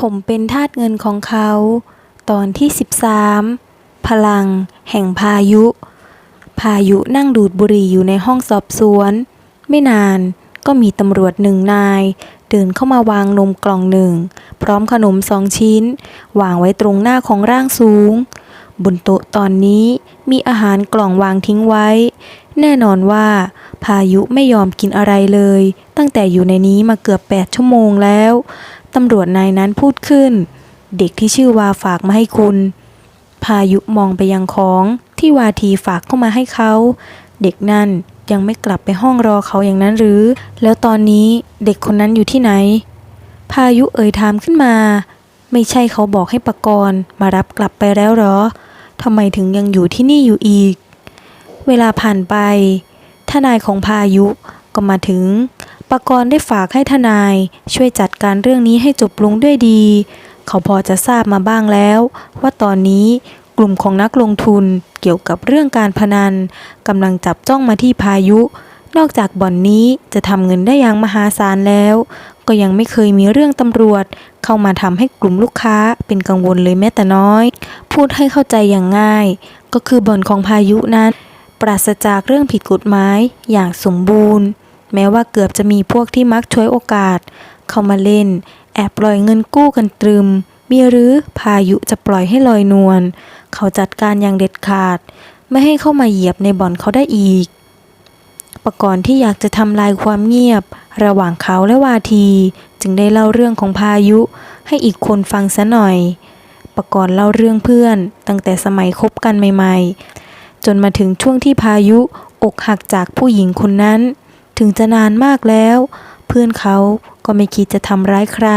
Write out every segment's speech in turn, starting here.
ผมเป็นทาสเงินของเขา ตอนที่ 13 พลัง แห่งพายุ พายุนั่งดูดบุหรี่อยู่ในห้องสอบสวน ไม่นานก็มีตำรวจหนึ่งนาย เดินเข้ามาวางนมกล่องหนึ่ง พร้อมขนมสองชิ้น วางไว้ตรงหน้าของร่างสูง บนโต๊ะตอนนี้มีอาหารกล่องวางทิ้งไว้ แน่นอนว่า พายุไม่ยอมกินอะไรเลย ตั้งแต่อยู่ในนี้มาเกือบ 8 ชั่วโมงแล้ว ตำรวจนายนั้นพูดขึ้น เด็กที่ชื่อวาฝากมาให้คุณ พายุมองไปยังของที่วาทีฝากเข้ามาให้เขา เด็กนั่นยังไม่กลับไปห้องรอเขาอย่างนั้นหรือ แล้วตอนนี้เด็กคนนั้นอยู่ที่ไหน พายุเอ่ยถามขึ้นมา ไม่ใช่เขาบอกให้ปกรณ์มารับกลับไปแล้วเหรอทำไมถึงยังอยู่ที่นี่อยู่อีก เวลาผ่านไปทนายของพายุก็มาถึง ปกรณ์ได้ฝากให้ทนาย ช่วยจัดการเรื่องนี้ให้จบลงด้วยดี เขาพอจะทราบมาบ้างแล้ว ว่าตอนนี้กลุ่มของนักลงทุนเกี่ยวกับเรื่องการพนันกำลังจับจ้องมาที่พายุ นอกจากบ่อนนี้จะทำเงินได้อย่างมหาศาลแล้ว ก็ยังไม่เคยมีเรื่องตำรวจ เข้ามาทำให้กลุ่มลูกค้าเป็นกังวลเลยแม้แต่น้อย พูดให้เข้าใจอย่างง่าย ก็คือบ่อนของพายุนั้น ปราศจากเรื่องผิดกฎหมายอย่างสมบูรณ์ แม้ว่าเกือบจะมีพวกที่มักช่วยโอกาส เข้ามาเล่น แอบปล่อยเงินกู้กันตรึม มีหรือพายุจะปล่อยให้ลอยนวลเขาจัดการอย่างเด็ดขาด ไม่ให้เข้ามาเหยียบในบ่อนเขาได้อีกประกรณ์ที่อยากจะทำลายความเงียบ ระหว่างเขาและวาที จึงได้เล่าเรื่องของพายุ ให้อีกคนฟังซะหน่อยประกรณ์เล่าเรื่องเพื่อน ตั้งแต่สมัยคบกันใหม่ ๆ จนมาถึงช่วงที่พายุอกหักจากผู้หญิงคนนั้น ถึงจะนานมากแล้ว เพื่อนเขาก็ไม่คิดจะทำร้ายใคร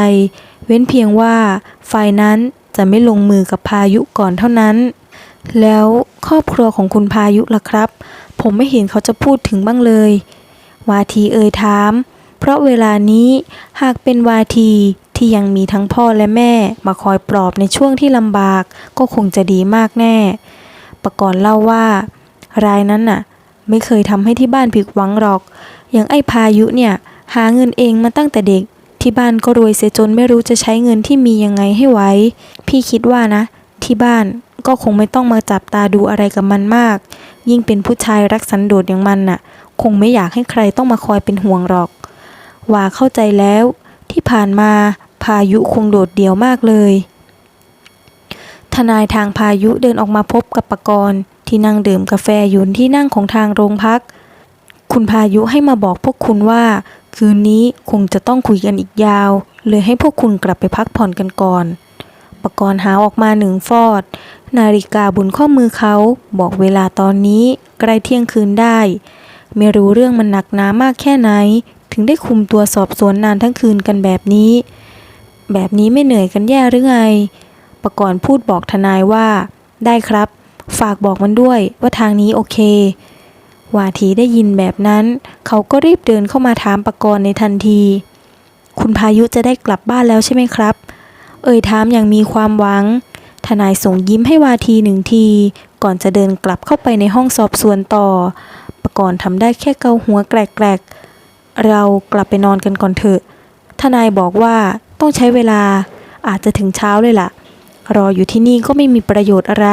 เว้นเพียงว่าฝ่ายนั้นจะไม่ลงมือกับพายุก่อนเท่านั้น แล้วครอบครัวของคุณพายุล่ะครับ ผมไม่เห็นเขาจะพูดถึงบ้างเลย วาทีเอ่ยถาม เพราะเวลานี้หากเป็นวาทีที่ยังมีทั้งพ่อและแม่ มาคอยปลอบในช่วงที่ลำบากก็คงจะดีมากแน่ ประกรณ์เล่าว่า รายนั้นน่ะ ไม่เคยทำให้ที่บ้านผิดหวังหรอก อย่างไอ้พายุเนี่ย หาเงินเองมาตั้งแต่เด็ก ที่บ้านก็รวยเสียจนไม่รู้จะใช้เงินที่มียังไงให้ไหวพี่คิดว่านะ ที่บ้านก็คงไม่ต้องมาจับตาดูอะไรกับมันมาก ยิ่งเป็นผู้ชายรักสันโดษอย่างมันน่ะ คงไม่อยากให้ใครต้องมาคอยเป็นห่วงหรอก ว่าเข้าใจแล้ว ที่ผ่านมาพายุคงโดดเดี่ยวมากเลย ทนายทางพายุเดินออกมาพบกับปกรณ์ที่นั่งดื่มกาแฟอยู่ที่นั่งของทางโรงพัก คุณพายุให้มาบอกพวกคุณว่า คืนนี้คงจะต้องคุยกันอีกยาว เลยให้พวกคุณกลับไปพักผ่อนกันก่อนปกรณ์หาออกมาหนึ่งฟอด นาฬิกาบนข้อมือเขาบอกเวลาตอนนี้ใกล้เที่ยงคืนได้ ไม่รู้เรื่องมันหนักหนามากแค่ไหน ถึงได้คุมตัวสอบสวนนานทั้งคืนกันแบบนี้ แบบนี้ไม่เหนื่อยกันแย่หรือไงปกรณ์พูดบอกทนายว่า ได้ครับ ฝากบอกมันด้วยว่าทางนี้โอเค วาทีได้ยินแบบนั้น เขาก็รีบเดินเข้ามาถามปกรณ์ในทันที คุณพายุจะได้กลับบ้านแล้วใช่ไหมครับ เอ่ยถามอย่างมีความหวัง ทนายส่งยิ้มให้วาทีหนึ่งที ก่อนจะเดินกลับเข้าไปในห้องสอบสวนต่อ ปกรณ์ทำได้แค่เกาหัวแกรกๆ เรากลับไปนอนกันก่อนเถอะ ทนายบอกว่าต้องใช้เวลาอาจจะถึงเช้าเลยล่ะ รออยู่ที่นี่ก็ไม่มีประโยชน์อะไร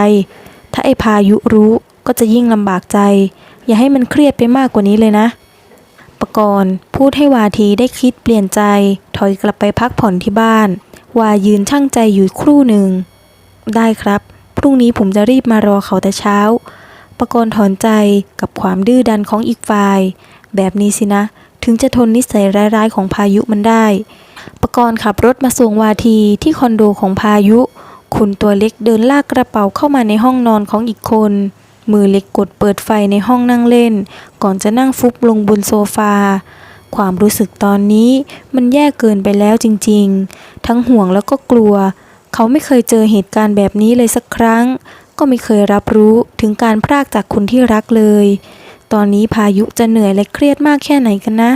ถ้าไอ้พายุรู้ก็จะยิ่งลำบากใจ อย่าให้มันเครียดไปมากกว่านี้เลยนะปกรณ์พูดให้วาทีได้คิดเปลี่ยนใจ ถอยกลับไปพักผ่อนที่บ้าน วายืนช่างใจอยู่ครู่หนึ่ง ได้ครับ พรุ่งนี้ผมจะรีบมารอเขาแต่เช้าปกรณ์ถอนใจกับความดื้อดันของอีกฝ่าย แบบนี้สินะ ถึงจะทนนิสัยร้ายๆของพายุมันได้ปกรณ์ขับรถมาส่งวาทีที่คอนโดของพายุ คุณตัวเล็กเดินลากกระเป๋าเข้ามาในห้องนอนของอีกคน มือเล็กกดเปิดไฟในห้องนั่งเล่น ก่อนจะนั่งฟุบลงบนโซฟา ความรู้สึกตอนนี้มันแย่เกินไปแล้วจริงๆ ทั้งห่วงแล้วก็กลัว เขาไม่เคยเจอเหตุการณ์แบบนี้เลยสักครั้ง ก็ไม่เคยรับรู้ถึงการพรากจากคนที่รักเลย ตอนนี้พายุจะเหนื่อยและเครียดมากแค่ไหนกันนะ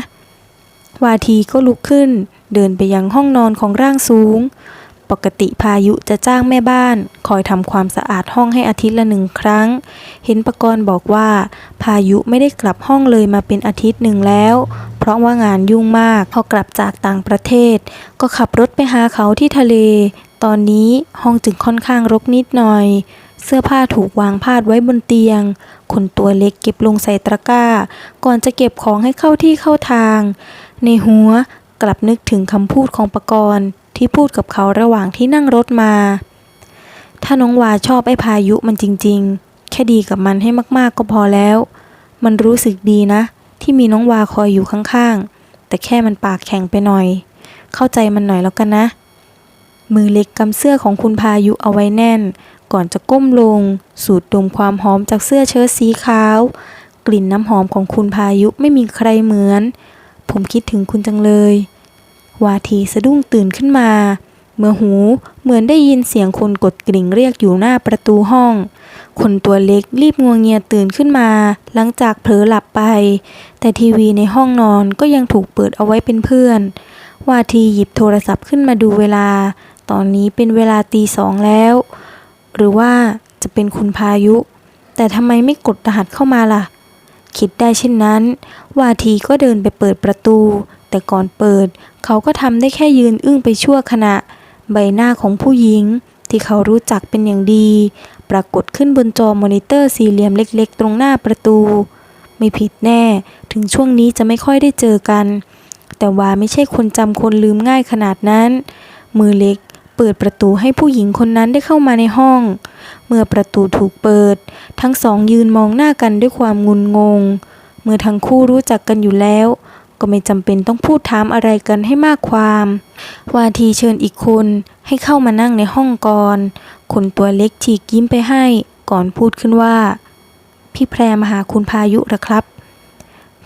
วาทีก็ลุกขึ้น เดินไปยังห้องนอนของร่างสูง ปกติพายุจะจ้างแม่บ้าน คอยทำความสะอาดห้องให้อาทิตย์ละหนึ่งครั้ง เห็นประกรณ์บอกว่า พายุไม่ได้กลับห้องเลยมาเป็นอาทิตย์หนึ่งแล้ว เพราะว่างานยุ่งมาก พอกลับจากต่างประเทศ ก็ขับรถไปหาเขาที่ทะเล ตอนนี้ห้องจึงค่อนข้างรกนิดหน่อย เสื้อผ้าถูกวางพาดไว้บนเตียงคนตัวเล็กเก็บลงใส่ตะกร้า ก่อนจะเก็บของให้เข้าที่เข้าทาง ในหัวกลับนึกถึงคำพูดของปกรณ์ ที่พูดกับเขาระหว่างที่นั่งรถมา ถ้าน้องวาชอบไอ้พายุมันจริงๆ แค่ดีกับมันให้มากๆก็พอแล้ว มันรู้สึกดีนะ ที่มีน้องวาคอยอยู่ข้างๆ แต่แค่มันปากแข็งไปหน่อย เข้าใจมันหน่อยแล้วกันนะ มือเล็กกำเสื้อของคุณพายุเอาไว้แน่น ก่อนจะก้มลง สูดดมความหอมจากเสื้อเชิ้ตสีขาว กลิ่นน้ำหอมของคุณพายุไม่มีใครเหมือน ผมคิดถึงคุณจังเลย วาทีสะดุ้งตื่นขึ้นมา เมื่อหูเหมือนได้ยินเสียงคนกดกริ่งเรียกอยู่หน้าประตูห้อง คนตัวเล็กรีบงวงเงียตื่นขึ้นมา หลังจากเผลอหลับไป แต่ทีวีในห้องนอนก็ยังถูกเปิดเอาไว้เป็นเพื่อน วาทีหยิบโทรศัพท์ขึ้นมาดูเวลา ตอนนี้เป็นเวลาตีสองแล้ว หรือว่าจะเป็นคุณพายุ แต่ทำไมไม่กดรหัสเข้ามาล่ะ คิดได้เช่นนั้น วาทีก็เดินไปเปิดประตู แต่ก่อนเปิด เขาก็ทำได้แค่ยืนอึ้งไปชั่วขณะ ใบหน้าของผู้หญิง ที่เขารู้จักเป็นอย่างดี ปรากฏขึ้นบนจอมอนิเตอร์สี่เหลี่ยมเล็กๆ ตรงหน้าประตู ไม่ผิดแน่ ถึงช่วงนี้จะไม่ค่อยได้เจอกัน แต่ว่าไม่ใช่คนจำคนลืมง่ายขนาดนั้น มือเล็กเปิดประตูให้ผู้หญิงคนนั้นได้เข้ามาในห้อง เมื่อประตูถูกเปิด ทั้งสองยืนมองหน้ากันด้วยความงุนงง เมื่อทั้งคู่รู้จักกันอยู่แล้ว ก็ไม่จำเป็นต้องพูดถามอะไรกันให้มากความ วาทีเชิญอีกคนให้เข้ามานั่งในห้องก่อน คนตัวเล็กฉีกยิ้มไปให้ ก่อนพูดขึ้นว่า พี่แพรมาหาคุณพายุหรอครับ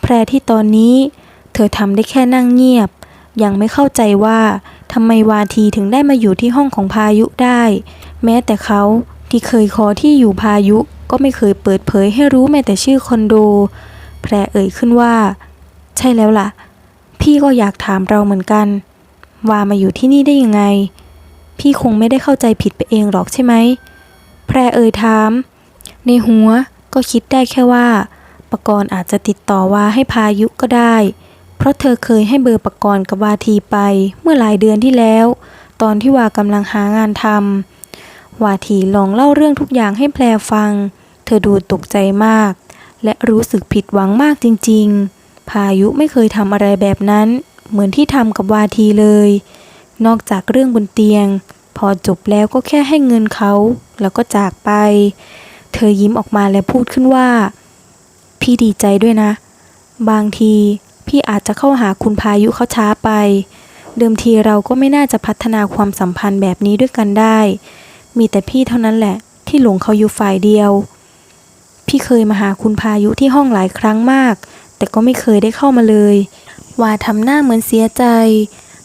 แพรที่ตอนนี้ เธอทำได้แค่นั่งเงียบ ยังไม่เข้าใจว่าทำไมวาทีถึงได้มาอยู่ที่ห้องของพายุได้ แม้แต่เขาที่เคยขอที่อยู่พายุก็ไม่เคยเปิดเผยให้รู้แม้แต่ชื่อคอนโด แพรเอ่ยขึ้นว่า ใช่แล้วล่ะ พี่ก็อยากถามเราเหมือนกัน ว่ามาอยู่ที่นี่ได้ยังไง พี่คงไม่ได้เข้าใจผิดไปเองหรอกใช่ไหม แพรเอ่ยถาม ในหัวก็คิดได้แค่ว่าปกรณ์อาจจะติดต่อว่าให้พายุก็ได้ เพราะเธอเคยให้เบอร์ปกรณ์กับวาทีไปเมื่อหลายเดือนที่แล้ว ตอนที่วากำลังหางานทำวาทีลองเล่าเรื่องทุกอย่างให้แพรฟัง เธอดูตกใจมาก และรู้สึกผิดหวังมากจริง ๆ พายุไม่เคยทำอะไรแบบนั้น เหมือนที่ทำกับวาทีเลย นอกจากเรื่องบนเตียง พอจบแล้วก็แค่ให้เงินเขา แล้วก็จากไป เธอยิ้มออกมาและพูดขึ้นว่า พี่ดีใจด้วยนะ บางทีพี่อาจจะเข้าหาคุณพายุเขาช้าไป เดิมทีเราก็ไม่น่าจะพัฒนาความสัมพันธ์แบบนี้ด้วยกันได้ มีแต่พี่เท่านั้นแหละ ที่หลงเขาอยู่ฝ่ายเดียว พี่เคยมาหาคุณพายุที่ห้องหลายครั้งมาก แต่ก็ไม่เคยได้เข้ามาเลย ว่าทำหน้าเหมือนเสียใจ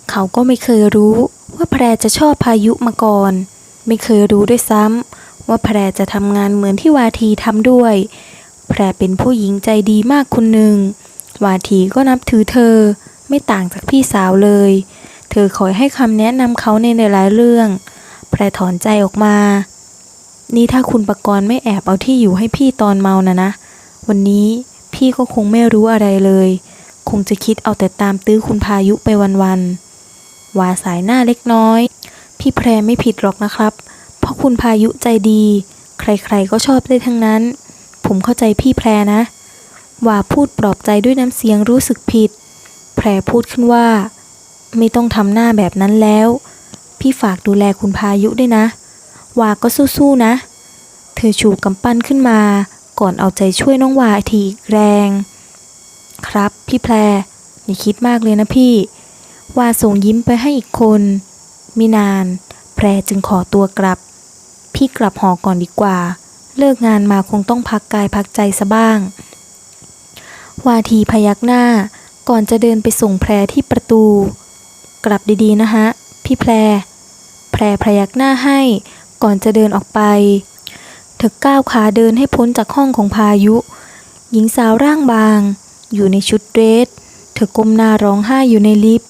เขาก็ไม่เคยรู้ว่าแพรจะชอบพายุมาก่อน ไม่เคยรู้ด้วยซ้ำว่าแพรจะทำงานเหมือนที่วาทีทำด้วย แพรเป็นผู้หญิงใจดีมากคนหนึ่ง วาทีก็นับถือเธอ ไม่ต่างจากพี่สาวเลย เธอคอยให้คำแนะนำเขาในหลายเรื่อง แพรถอนใจออกมา นี่ถ้าคุณประกรณ์ไม่แอบเอาที่อยู่ให้พี่ตอนเมานะนะ วันนี้ พี่ก็คงไม่รู้อะไรเลย คงจะคิดเอาแต่ตามตื้อคุณพายุไปวันๆวาสายหน้าเล็กน้อย พี่แพรไม่ผิดหรอกนะครับ เพราะคุณพายุใจดี ใครๆก็ชอบได้ทั้งนั้น ผมเข้าใจพี่แพรนะ ว่าพูดปลอบใจด้วยน้ำเสียงรู้สึกผิด แพรพูดขึ้นว่า ไม่ต้องทำหน้าแบบนั้นแล้ว พี่ฝากดูแลคุณพายุด้วยนะว่าก็สู้ๆนะ เธอชูกำปั้นขึ้นมา ก่อนเอาใจช่วยน้องวาทีอีกแรง ครับพี่แพรอย่าคิดมากเลยนะพี่ วาส่งยิ้มไปให้อีกคนมินาน แพรจึงขอตัวกลับ พี่กลับหอก่อนดีกว่า เลิกงานมาคงต้องพักกายพักใจซะบ้าง วาทีพยักหน้าก่อนจะเดินไปส่งแพรที่ประตู กลับดีๆนะฮะ พี่แพร แพรพยักหน้าให้ ก่อนจะเดินออกไป ธอก้าวขาเดินให้พ้นจากห้องของพายุ หญิงสาวร่างบาง อยู่ในชุดเดรส เธอก้มหน้าร้องไห้อยู่ในลิฟต์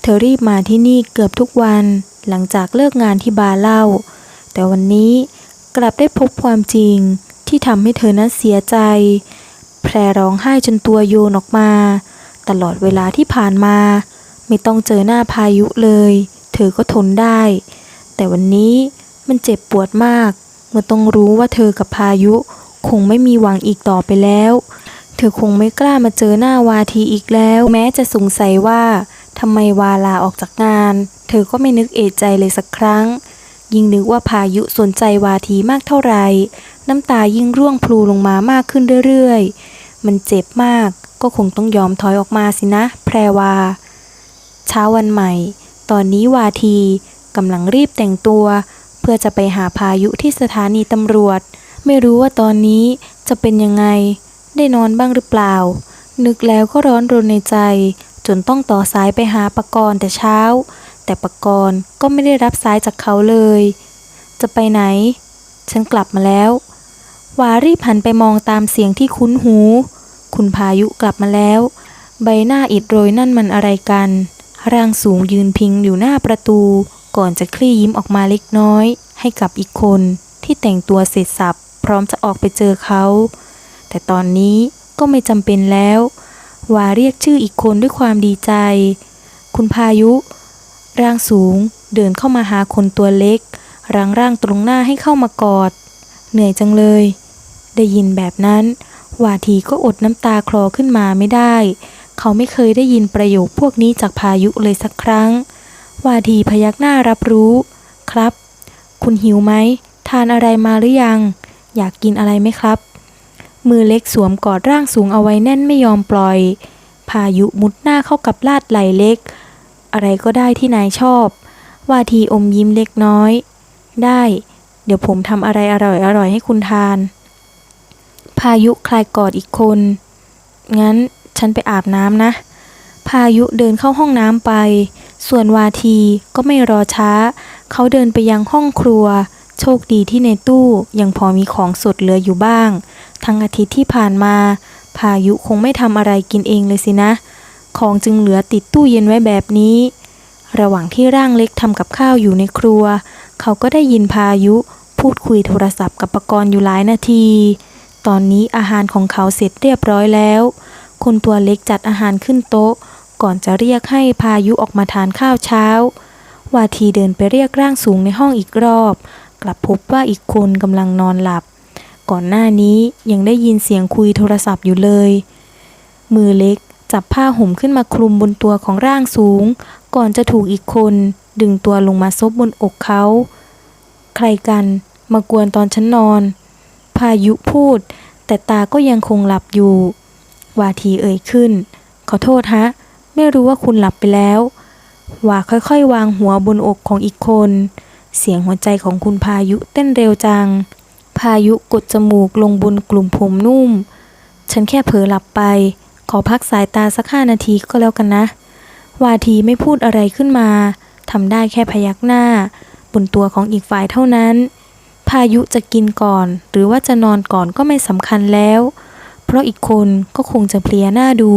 เธอรีบมาที่นี่เกือบทุกวันหลังจากเลิกงานที่บาร์เหล้า แต่วันนี้กลับได้พบความจริงที่ทำให้เธอนั้นเสียใจ แพรร้องไห้จนตัวโยนออกมา ตลอดเวลาที่ผ่านมา ไม่ต้องเจอหน้าพายุเลย เธอก็ทนได้ แต่วันนี้มันเจ็บปวดมาก เมื่อต้องรู้ว่าเธอกับพายุ คงไม่มีหวังอีกต่อไปแล้ว เธอคงไม่กล้ามาเจอหน้าวาทีอีกแล้ว แม้จะสงสัยว่าทำไมวาลาออกจากงาน เธอก็ไม่นึกเอะใจเลยสักครั้ง ยิ่งนึกว่าพายุสนใจวาทีมากเท่าไหร่น้ำตายิ่งร่วงพลูลงมามากขึ้นเรื่อยๆ มันเจ็บมากก็คงต้องยอมถอยออกมาสินะ แพรวา เช้าวันใหม่ ตอนนี้วาทีกำลังรีบแต่งตัว เพื่อจะไปหาพายุที่สถานีตำรวจ ไม่รู้ว่าตอนนี้จะเป็นยังไง ได้นอนบ้างหรือเปล่า นึกแล้วก็ร้อนรนในใจ จนต้องต่อสายไปหาปกรณ์แต่เช้า แต่ปกรณ์ก็ไม่ได้รับสายจากเขาเลย จะไปไหน ฉันกลับมาแล้ววารีบหันไปมองตามเสียงที่คุ้นหู คุณพายุกลับมาแล้ว ใบหน้าอิดโรยนั่นมันอะไรกัน ร่างสูงยืนพิงอยู่หน้าประตู ก่อนจะคลี่ยิ้มออกมาเล็กน้อย ให้กับอีกคนที่แต่งตัวเสร็จสับพร้อมจะออกไปเจอเขา แต่ตอนนี้ก็ไม่จำเป็นแล้ว วาเรียกชื่ออีกคนด้วยความดีใจ คุณพายุ ร่างสูงเดินเข้ามาหาคนตัวเล็กร่างร่างตรงหน้าให้เข้ามากอด เหนื่อยจังเลย ได้ยินแบบนั้น วาทีก็อดน้ำตาคลอขึ้นมาไม่ได้ เขาไม่เคยได้ยินประโยคพวกนี้จากพายุเลยสักครั้ง วาทีพยักหน้ารับรู้ ครับ คุณหิวไหม ทานอะไรมาหรือยัง อยากกินอะไรไหมครับ มือเล็กสวมกอดร่างสูงเอาไว้แน่นไม่ยอมปล่อย พายุมุดหน้าเข้ากับลาดไหลเล็ก อะไรก็ได้ที่นายชอบ วาทีอมยิ้มเล็กน้อย ได้ เดี๋ยวผมทำอะไรอร่อยๆให้คุณทาน พายุคลายกอดอีกคน งั้นฉันไปอาบน้ำนะ พายุเดินเข้าห้องน้ำไป ส่วนวาทีก็ไม่รอช้า เขาเดินไปยังห้องครัว โชคดีที่ในตู้ยังพอมีของสดเหลืออยู่บ้าง ทั้งอาทิตย์ที่ผ่านมา พายุคงไม่ทำอะไรกินเองเลยสินะ ของจึงเหลือติดตู้เย็นไว้แบบนี้ ระหว่างที่ร่างเล็กทำกับข้าวอยู่ในครัว เขาก็ได้ยินพายุพูดคุยโทรศัพท์กับปกรณ์อยู่หลายนาที ตอนนี้อาหารของเขาเสร็จเรียบร้อยแล้ว คนตัวเล็กจัดอาหารขึ้นโต๊ะ ก่อนจะเรียกให้พายุออกมาทานข้าวเช้า วาทีเดินไปเรียกร่างสูงในห้องอีกรอบ กลับพบว่าอีกคนกำลังนอนหลับ ก่อนหน้านี้ยังได้ยินเสียงคุยโทรศัพท์อยู่เลย มือเล็กจับผ้าห่มขึ้นมาคลุมบนตัวของร่างสูง ก่อนจะถูกอีกคน ดึงตัวลงมาซบบนอกเขา ใครกันมากวนตอนฉันนอน พายุพูด แต่ตาก็ยังคงหลับอยู่ วาทีเอ่ยขึ้น ขอโทษฮะ ไม่รู้ว่าคุณหลับไปแล้ววาค่อยๆ วางหัวบนอกของอีกคน เสียงหัวใจของคุณพายุเต้นเร็วจัง พายุกดจมูกลงบนกลุ่มผมนุ่ม ฉันแค่เผลอหลับไป ขอพักสายตาสักห้านาทีก็แล้วกันนะ วาทีไม่พูดอะไรขึ้นมาทำได้แค่พยักหน้า บนตัวของอีกฝ่ายเท่านั้น พายุจะกินก่อน หรือว่าจะนอนก่อนก็ไม่สำคัญแล้ว เพราะอีกคนก็คงจะเพลียหน้าดู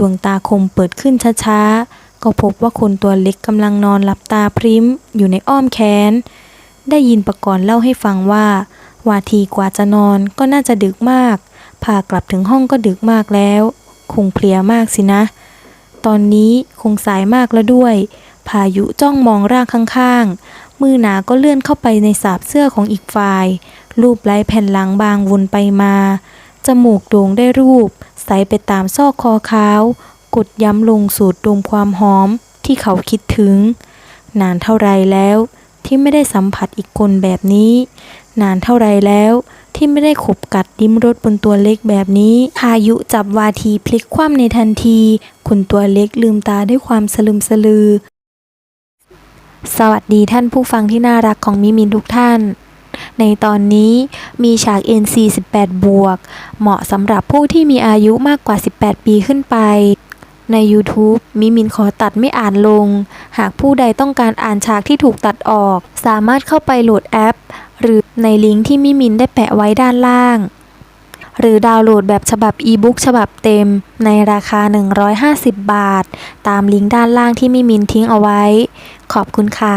ดวงตาคมเปิดขึ้นช้าๆ ก็พบว่าคนตัวเล็กกำลังนอนหลับตาพริ้มอยู่ในอ้อมแขน ได้ยินประกรณ์เล่าให้ฟังว่า วาทีกว่าจะนอนก็น่าจะดึกมาก พากลับถึงห้องก็ดึกมากแล้ว คงเพลียมากสินะ ตอนนี้คงสายมากแล้วด้วย พายุจ้องมองร่างข้างๆ มือหนาก็เลื่อนเข้าไปในสาบเสื้อของอีกฝ่าย รูปไล้แผ่นหลังบางวนไปมา จมูกโด่งได้รูป ใสไปตามซอกคอขาว กดย้ำลงสูดดมความหอมที่เขาคิดถึง นานเท่าไรแล้วที่ไม่ได้สัมผัสอีกคนแบบนี้ นานเท่าไรแล้วที่ไม่ได้ขบกัดดิ้มรถบนตัวเล็กแบบนี้ พายุจับวาทีพลิกคว่ำในทันทีคนตัวเล็กลืมตาด้วยความสลึมสลือ สวัสดีท่านผู้ฟังที่น่ารักของมิมินทุกท่าน ในตอนนี้มีฉาก NC 18 บวก เหมาะสำหรับผู้ที่มีอายุมากกว่า 18 ปีขึ้นไป ใน YouTube มิมินขอตัดไม่อ่านลง หากผู้ใดต้องการอ่านฉากที่ถูกตัดออก สามารถเข้าไปโหลดแอป หรือในลิงก์ที่มิมินได้แปะไว้ด้านล่าง หรือดาวน์โหลดแบบฉบับอีบุ๊กฉบับเต็ม ในราคา 150 บาท ตามลิงก์ด้านล่างที่มิมินทิ้งเอาไว้ ขอบคุณค่ะ